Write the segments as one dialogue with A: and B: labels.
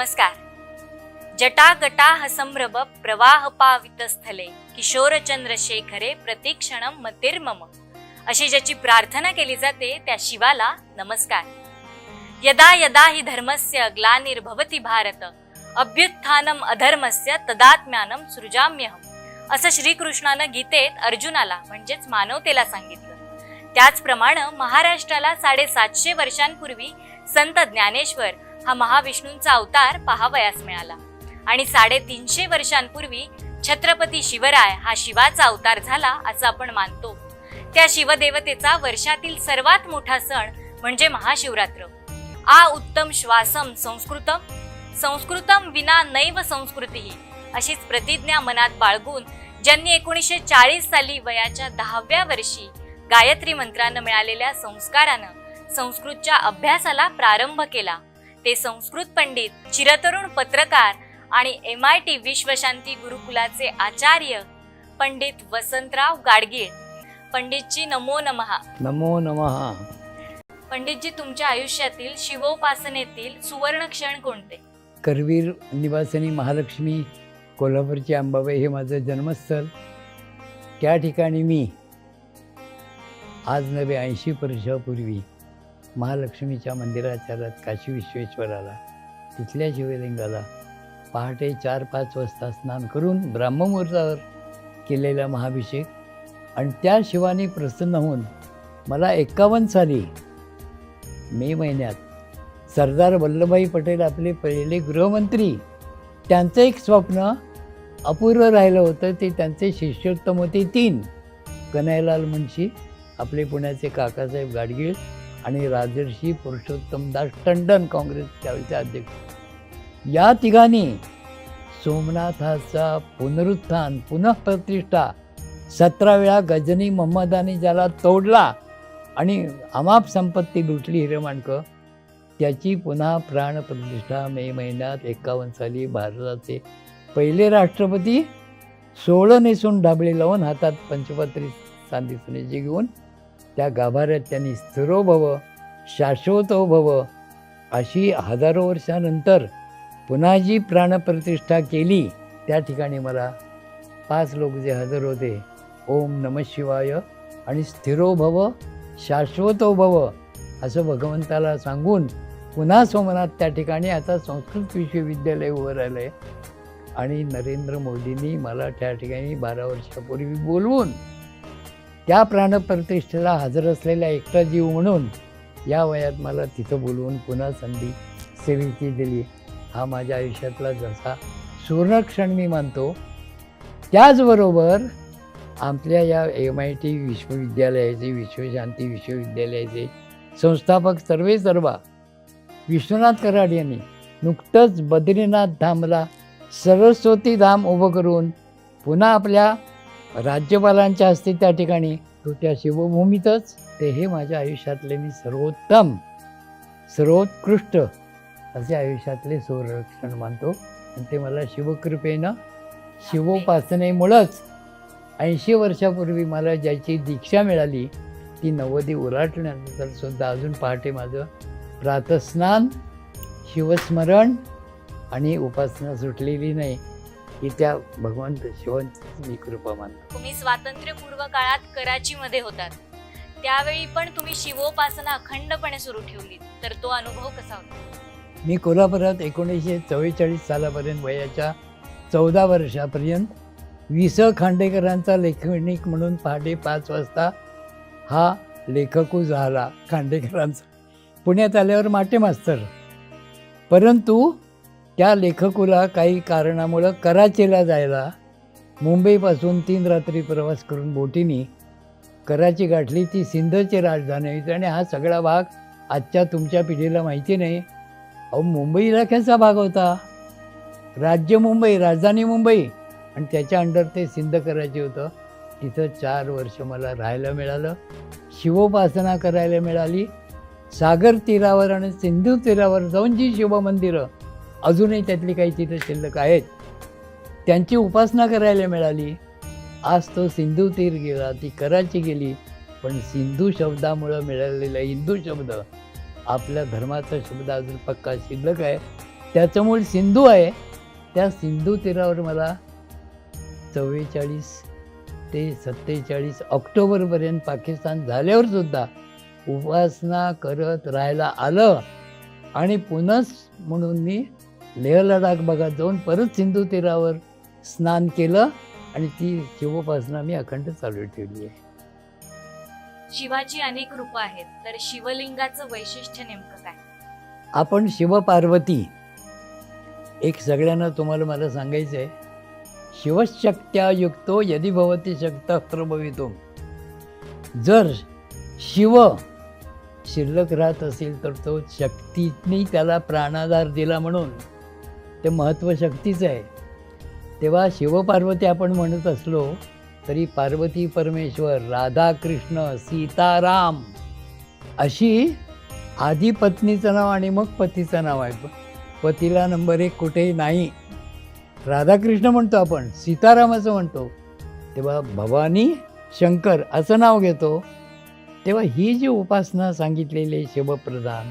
A: नमस्कार. जटागटा संभ्रम प्रवाह पावित स्थले किशोर चंद्रशेखरे प्रतीक्षणम मतिर्मम अशी ज्याची प्रार्थना केली जाते त्या शिवाला नमस्कार. यदा यदा हि धर्मस्य ग्लानिर्भवति भारत अभ्युत्थानम अधर्मस्य तदात्म्यानम सृजाम्यहम. असं श्रीकृष्णानं गीतेत अर्जुनाला म्हणजेच मानवतेला सांगितलं. त्याचप्रमाणे महाराष्ट्राला साडेसातशे वर्षांपूर्वी संत ज्ञानेश्वर हा महाविष्णूंचा अवतार पाहावयास मिळाला. आणि साडेतीनशे वर्षांपूर्वी छत्रपती शिवराय हा शिवाचा अवतार झाला असं आपण मानतो. त्या शिवदेवतेचा वर्षातील सर्वात मोठा सण म्हणजे महाशिवरात्र. आ उत्तम श्वासम संस्कृतम संस्कृतम विना नैव संस्कृती अशीच प्रतिज्ञा मनात बाळगून ज्यांनी एकोणीसशे चाळीस साली वयाच्या दहाव्या वर्षी गायत्री मंत्रानं मिळालेल्या संस्कारानं संस्कृतच्या अभ्यासाला प्रारंभ केला. ते संस्कृत पंडित चिरतरुण पत्रकार आणि एम आय टी विश्वशांती गुरुकुलाचे आचार्य पंडित वसंतराव गाडगीळ. पंडितजी नमो नमहा
B: नमो नमः.
A: पंडितजी तुमच्या आयुष्यातील शिवोपासनेतील सुवर्ण क्षण कोणते?
B: करवीर निवासिनी महालक्ष्मी कोल्हापूरची अंबाबाई हे माझं जन्मस्थळ त्या ठिकाणी मी आज नवे ऐंशी वर्षापूर्वी महालक्ष्मीच्या मंदिराच्या रात काशी विश्वेश्वराला. तिथल्या शिवलिंगाला पहाटे चार पाच वाजता स्नान करून ब्राह्ममुहूर्तावर केलेला महाभिषेक आणि त्या शिवाने प्रसन्न होऊन मला एक्कावन्न साली मे महिन्यात सरदार वल्लभभाई पटेल आपले पहिले गृहमंत्री त्यांचं एक स्वप्न अपूर्व राहिलं होतं ते त्यांचे शिष्योत्तम होते तीन. कन्हैयालाल मुंशी आपले पुण्याचे काकासाहेब गाडगीळ आणि राजर्षी पुरुषोत्तमदास टंडन काँग्रेस त्यावेळेचे अध्यक्ष. या तिघांनी सोमनाथाचा पुनरुत्थान पुनःप्रतिष्ठा सतरा वेळा गजनी मोहम्मदाने ज्याला तोडला आणि अमाप संपत्ती लुटली हिरेमाणकं त्याची पुन्हा प्राणप्रतिष्ठा मे महिन्यात एकावन्न साली भारताचे पहिले राष्ट्रपती सोळं नेसून ढाबळे लावून हातात पंचपत्री चांदी सुनेची घेऊन त्या गाभाऱ्यात त्यांनी स्थिरो भव शाश्वतो भव अशी हजारो वर्षानंतर पुन्हा जी प्राणप्रतिष्ठा केली त्या ठिकाणी मला पाच लोक जे हजर होते ओम नम शिवाय आणि स्थिरो भव शाश्वतो भव असं भगवंताला सांगून पुन्हा सोमनाथ त्या ठिकाणी आता संस्कृत विश्वविद्यालय उभं राहिलं आहे आणि नरेंद्र मोदींनी मला त्या ठिकाणी बारा वर्षापूर्वी बोलवून त्या प्राणप्रतिष्ठेला हजर असलेला एकटा जीव म्हणून या वयात मला तिथं बोलवून पुन्हा संधी सेवेची दिली. हा माझ्या आयुष्यातला जसा सुवर्णक्षण मी मानतो. त्याचबरोबर आपल्या या एम आय टी विश्वविद्यालयाचे विश्वशांती विश्वविद्यालयाचे संस्थापक सर्वे सर्वा विश्वनाथ कराड यांनी नुकतंच बद्रीनाथ धामला सरस्वती धाम उभं करून पुन्हा आपल्या राज्यपालांच्या हस्ते त्या ठिकाणी तो त्या शिवभूमीतच ते हे माझ्या आयुष्यातले मी सर्वोत्तम सर्वोत्कृष्ट असे आयुष्यातले संरक्षण मानतो. आणि ते मला शिवकृपेनं शिवोपासनेमुळंच ऐंशी वर्षापूर्वी मला ज्याची दीक्षा मिळाली ती नव्वदी उलाटल्यानंतर सुद्धा अजून पहाटे माझं प्रातस्नान शिवस्मरण आणि उपासना सुटलेली नाही. ही त्या भगवंत शिवांची मी कृपा मानतो
A: तुम्ही स्वातंत्र्यपूर्व काळात कराचीमध्ये होतात. त्यावेळी पण तुम्ही शिवोपासना अखंडपणे सुरू ठेवली तर तो अनुभव कसा होता?
B: मी कोल्हापुरात एकोणीसशे चव्वेचाळीस सालापर्यंत वयाच्या चौदा वर्षापर्यंत वि स खांडेकरांचा लेखनिक म्हणून पहाटे पाच वाजता हा लेखकू झाला खांडेकरांचा. पुण्यात आल्यावर माटे मास्तर. परंतु त्या लेखकुला काही कारणामुळं कराचीला जायला मुंबईपासून तीन रात्री प्रवास करून बोटीनी कराची गाठली ती सिंधची राजधानी होती आणि हा सगळा भाग आजच्या तुमच्या पिढीला माहिती नाही. अहो मुंबई इलाख्याचा भाग होता? राज्य मुंबई राजधानी मुंबई. आणि त्याच्या अंडर ते सिंध करायचे होतं. तिथं चार वर्ष मला राहायला मिळालं. शिवोपासना करायला मिळाली. सागर तीरावर आणि सिंधू तीरावर जाऊन जी शिवमंदिरं अजूनही त्यातली काही तिथं शिल्लक आहेत. त्यांची उपासना करायला मिळाली. आज तो सिंधू तीर गेला ती कराची गेली पण सिंधू शब्दामुळं मिळालेला हिंदू शब्द आपल्या धर्माचा शब्द अजून पक्का शिल्लक आहे. त्याचं मूळ सिंधू आहे. त्या सिंधू तीरावर मला चव्वेचाळीस ते सत्तेचाळीस ऑक्टोबरपर्यंत पाकिस्तान झाल्यावर सुद्धा उपासना करत राहायला आलं. आणि पुनस म्हणून मी लेह लडाख भागात जाऊन परत सिंधू तीरावर स्नान केलं आणि ती शिवोपासना मी अखंड चालू ठेवली आहे.
A: शिवाची अनेक रूपं आहेत तर शिवलिंगाचं वैशिष्ट्य नेमकं काय?
B: आपण शिवपार्वती एक सगळ्यांना तुम्हाला मला सांगायचं आहे शिवशक्त्या युक्तो यदि भवती शक्त प्रभवितो जर शिव शिल्लक राहत असेल तर तो शक्तीने त्याला प्राणाधार दिला म्हणून ते महत्त्व शक्तीचं आहे. तेव्हा शिवपार्वती आपण म्हणत असलो तरी पार्वती परमेश्वर राधाकृष्ण सीताराम अशी आधी पत्नीचं नाव आणि मग पतीचं नाव आहे. पतीला नंबर एक कुठेही नाही. राधाकृष्ण म्हणतो आपण सीतारामाचं म्हणतो. तेव्हा भवानी शंकर असं नाव घेतो. तेव्हा ही जी उपासना सांगितलेली शिवप्रधान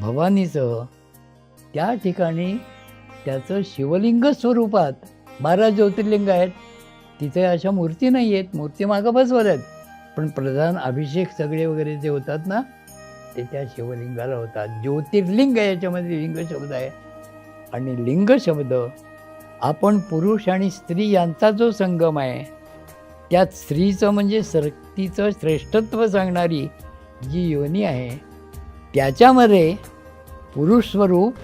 B: भवानीचं त्या ठिकाणी त्याचं शिवलिंग स्वरूपात. बारा ज्योतिर्लिंग आहेत. तिथे अशा मूर्ती नाही आहेत मूर्ती मागं बसवत आहेत पण प्रधान अभिषेक सगळे वगैरे जे होतात ना ते त्या शिवलिंगाला होतात. ज्योतिर्लिंग याच्यामध्ये लिंग शब्द आहे. आणि लिंग शब्द आपण पुरुष आणि स्त्री यांचा जो संगम आहे त्यात स्त्रीचं म्हणजे शक्तीचं श्रेष्ठत्व सांगणारी जी योनी आहे त्याच्यामध्ये पुरुष स्वरूप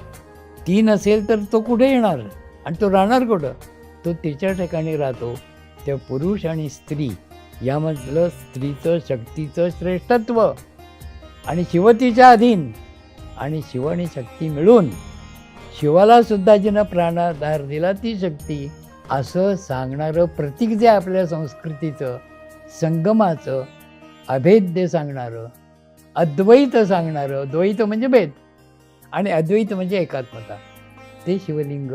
B: ती नसेल तर तो कुठे येणार? आणि तो राहणार कुठं? तो तिच्या ठिकाणी राहतो. त्या पुरुष आणि स्त्री यामधलं स्त्रीचं शक्तीचं श्रेष्ठत्व. आणि शिवतीच्या अधीन. आणि शिव आणि शक्ती मिळून शिवालासुद्धा जिनं प्राणाधार दिला ती शक्ती असं सांगणारं प्रतीक जे आपल्या संस्कृतीचं संगमाचं अभेद्य सांगणारं अद्वैत सांगणारं द्वैत म्हणजे भेद. आणि अद्वैत म्हणजे एकात्मता. ते शिवलिंग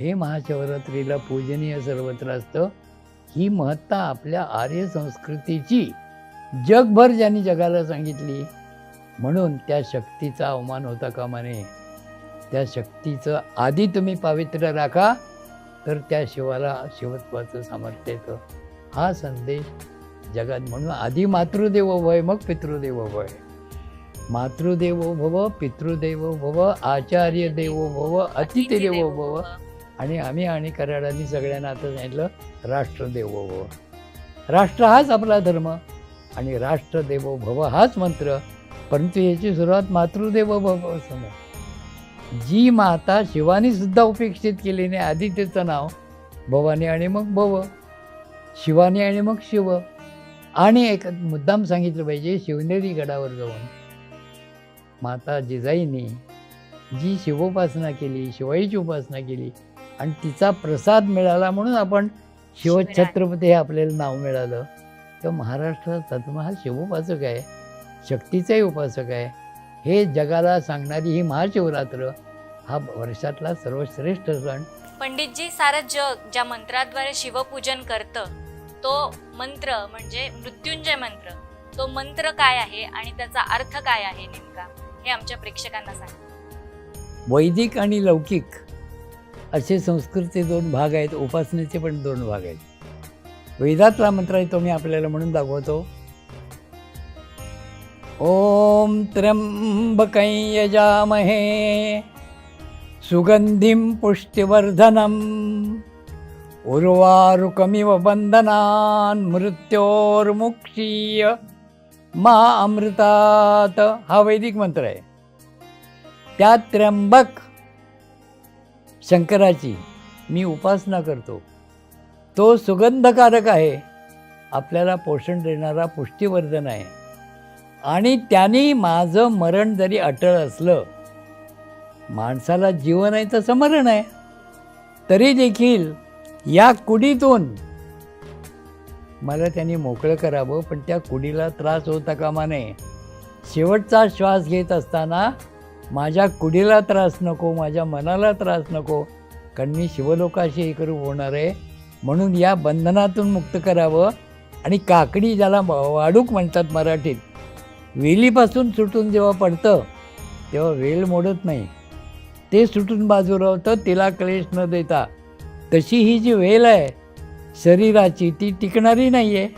B: हे महाशिवरात्रीला पूजनीय सर्वत्र असतं. ही महत्ता आपल्या आर्य संस्कृतीची जगभर ज्यांनी जगाला सांगितली म्हणून त्या शक्तीचा अवमान होता कामा नये त्या शक्तीचं आधी तुम्ही पावित्र्य राखा तर त्या शिवाला शिवत्वाचं सामर्थ्य येतं. हा संदेश जगात म्हणून आधी मातृदेव भय मग पितृदेव भय मातृदेवो भव पितृदेवो भव आचार्य देवो भव अतिथी भव. आणि आम्ही आणि कराडांनी सगळ्यांना आता सांगितलं राष्ट्रदेवो भव. राष्ट्र हाच आपला धर्म आणि राष्ट्रदेवो भव हाच मंत्र. परंतु याची सुरुवात मातृदेव भव असं. जी माता शिवानी सुद्धा उपेक्षित केली नाही आधी तिचं नाव भवानी आणि मग भव. शिवानी आणि मग शिव. आणि एक मुद्दाम सांगितलं पाहिजे शिवनेरी गडावर जाऊन. माता जिजाईने जी शिवोपासना केली शिवाईची उपासना केली आणि तिचा प्रसाद मिळाला म्हणून आपण शिवछत्रपती हे आपल्याला नाव मिळालं. तर महाराष्ट्रात हा शिवोपासक आहे शक्तीचाही उपासक आहे. हे जगाला सांगणारी ही महाशिवरात्र हा वर्षातला सर्वश्रेष्ठ सण.
A: पंडितजी सारं जग ज्या मंत्राद्वारे शिवपूजन करतं तो मंत्र म्हणजे मृत्युंजय मंत्र. तो मंत्र काय आहे आणि त्याचा अर्थ काय आहे नेमका? हे आमच्या प्रेक्षकांना सांगा.
B: वैदिक आणि लौकिक असे संस्कृतचे दोन भाग आहेत उपासनेचे पण दोन भाग आहेत. वेदातला मंत्र आहे तो मी आपल्याला म्हणून दाखवतो. ओम त्र्यंबकै यजामहे सुगंधिं पुष्टिवर्धनम् उर्वारुकमिव बंधनान् मृत्योर्मुक्षीय मा अमृतात. हा वैदिक मंत्र आहे. त्या त्र्यंबक शंकराची मी उपासना करतो. तो सुगंधकारक आहे. आपल्याला पोषण देणारा पुष्टीवर्धन आहे. आणि त्यांनी माझं मरण जरी अटळ असलं माणसाला जीवन आहे तसं मरण आहे. तरी देखील या कुडीतून मला त्यांनी मोकळं करावं पण त्या कुडीला त्रास होता कामा नये शेवटचा श्वास घेत असताना माझ्या कुडीला त्रास नको माझ्या मनाला त्रास नको कारण मी शिवलोकाशी एकरूप होणार आहे. म्हणून या बंधनातून मुक्त करावं. आणि काकडी ज्याला वाडूक म्हणतात मराठीत वेलीपासून सुटून जेव्हा पडतं तेव्हा वेल मोडत नाही. ते सुटून बाजूला होतं तिला क्लेश न देता. तशी ही जी वेल आहे शरीराची ती टिकणारी नाही आहे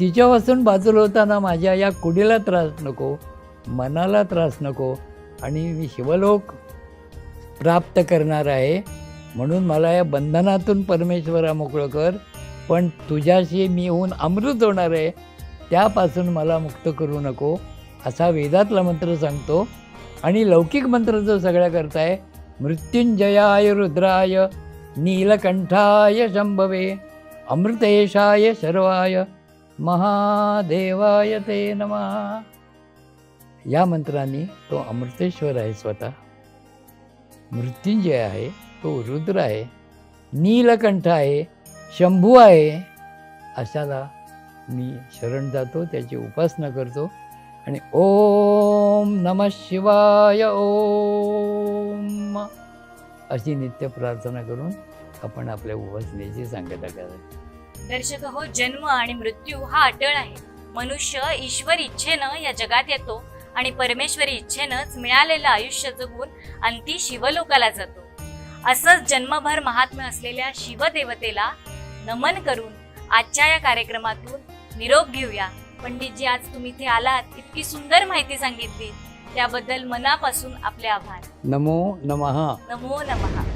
B: तिच्यापासून बाजूला होताना माझ्या या कुडीला त्रास नको मनाला त्रास नको आणि मी शिवलोक प्राप्त करणार आहे. म्हणून मला या बंधनातून परमेश्वरा मोकळं कर. पण तुझ्याशी मी होऊन अमृत होणार आहे त्यापासून मला मुक्त करू नको असा वेदातला मंत्र सांगतो. आणि लौकिक मंत्र जो सगळ्या करताय मृत्युंजयाय रुद्राय नीलकंठाय शंभवे अमृतेशाय शर्वाय महादेवाय ते नमा. या मंत्राने तो अमृतेश्वर आहे स्वतः. मृत्युंजय आहे तो रुद्र आहे नीलकंठ आहे शंभू आहे. अशाला मी शरण जातो त्याची उपासना करतो. आणि ओम नम शिवाय ओम. अशी नित्य प्रार्थना करून आपण आपल्या उपासनेची सांगता करायची
A: दर्शक हो जन्म आणि मृत्यू हा अटळ आहे. मनुष्य ईश्वर इच्छेनं या जगात येतो आणि परमेश्वरी इच्छेनंच मिळालेलं आयुष्य जगून अंती शिवलोकाला जातो. असंच जन्मभर महात्म्य असलेल्या शिवदेवतेला नमन करून आजच्या या कार्यक्रमातून निरोप घेऊया. पंडितजी आज तुम्ही इथे आलात इतकी सुंदर माहिती सांगितली त्याबद्दल मनापासून आपले आभार.
B: नमो नमः.
A: नमो नमः.